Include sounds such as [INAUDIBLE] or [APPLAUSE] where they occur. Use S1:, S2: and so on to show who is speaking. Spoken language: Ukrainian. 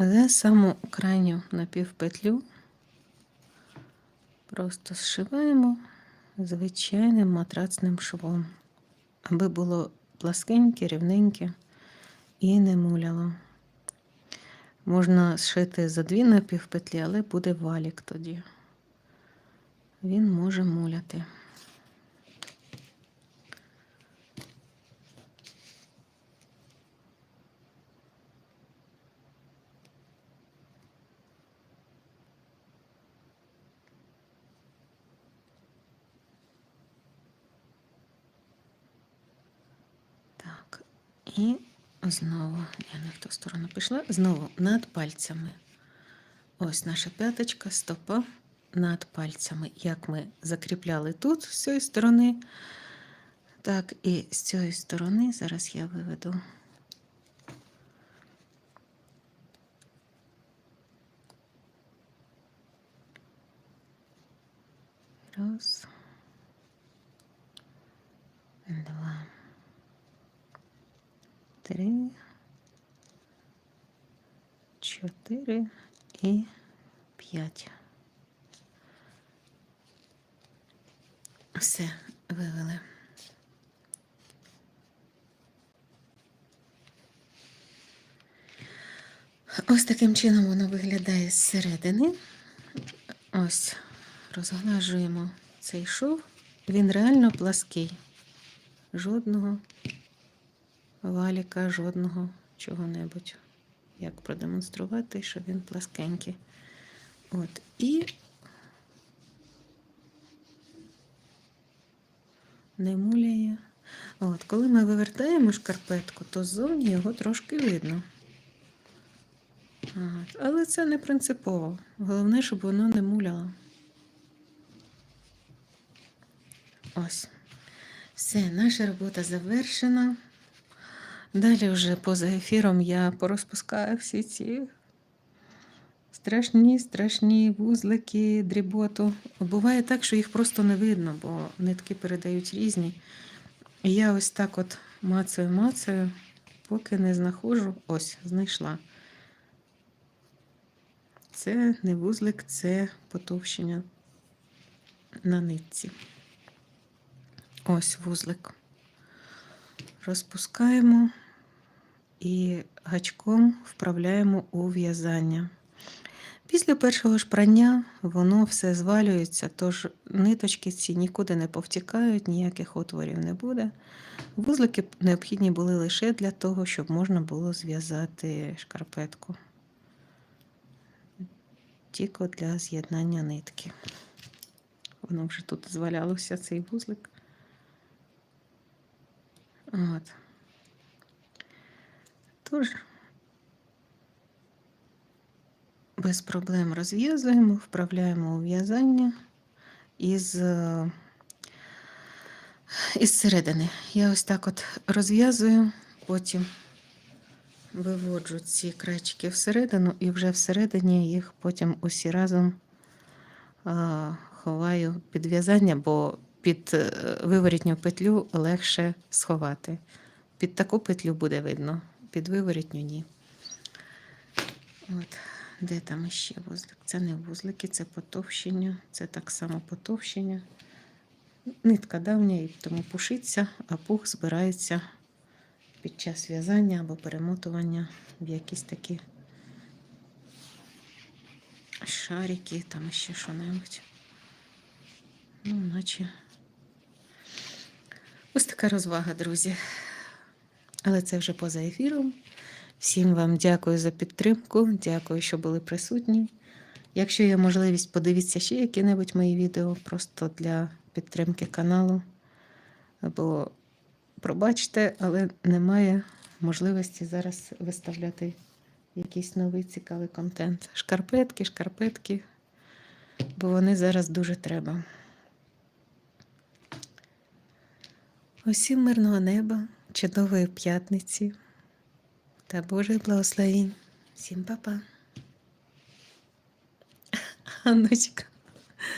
S1: Але саму крайню напівпетлю просто зшиваємо звичайним матрацним швом, аби було пласкеньке, рівненьке і не муляло. Можна зшити за дві напівпетлі, але буде валік тоді. Він може муляти. Так, і знову, я не в ту сторону пішла, знову над пальцями. Ось наша п'яточка, стопа над пальцями. Як ми закріпляли тут з цієї сторони, так і з цієї сторони зараз я виведу. Раз. Три. Чотири і п'ять. Все, вивели. Ось таким чином воно виглядає зсередини. Ось, розглажуємо цей шов. Він реально плаский. Жодного валіка, жодного чого-небудь. Як продемонструвати, що він пласкенький. От, і не муляє. От, коли ми вивертаємо шкарпетку, то ззовні його трошки видно. От, але це не принципово. Головне, щоб воно не муляло. Ось. Все, наша робота завершена. Далі вже поза ефіром я порозпускаю всі ці страшні, страшні вузлики, дріботу. Буває так, що їх просто не видно, бо нитки передають різні. І я ось так от мацаю, мацаю, поки не знаходжу. Ось, знайшла. Це не вузлик, це потовщення на нитці. Ось вузлик. Розпускаємо і гачком вправляємо у в'язання. Після першого ж прання воно все звалюється, тож ниточки ці нікуди не повтікають, ніяких отворів не буде. Вузлики необхідні були лише для того, щоб можна було зв'язати шкарпетку. Тільки для з'єднання нитки. Воно вже тут звалялося цей вузлик. От. Тож, без проблем розв'язуємо, вправляємо у в'язання із, е, із середини. Я ось так от розв'язую, потім виводжу ці крайчики всередину і вже всередині їх потім усі разом а, ховаю під в'язання, бо під е, виворітню петлю легше сховати. Під таку петлю буде видно, під виворітню ні. От, де там ще вузлик? Це не вузлики, це потовщення, це так само потовщення. Нитка давня і тому пушиться, а пух збирається під час в'язання або перемотування в якісь такі шарики, там ще що-небудь. Ну, наче. Ось така розвага, друзі. Але це вже поза ефіром. Всім вам дякую за підтримку. Дякую, що були присутні. Якщо є можливість, подивіться ще які-небудь мої відео просто для підтримки каналу. Бо, пробачте, але немає можливості зараз виставляти якийсь новий цікавий контент. Шкарпетки, шкарпетки, бо вони зараз дуже треба. Усім мирного неба, чудової п'ятниці та Божих благословінь. Всім па-па. [LAUGHS] Анночка.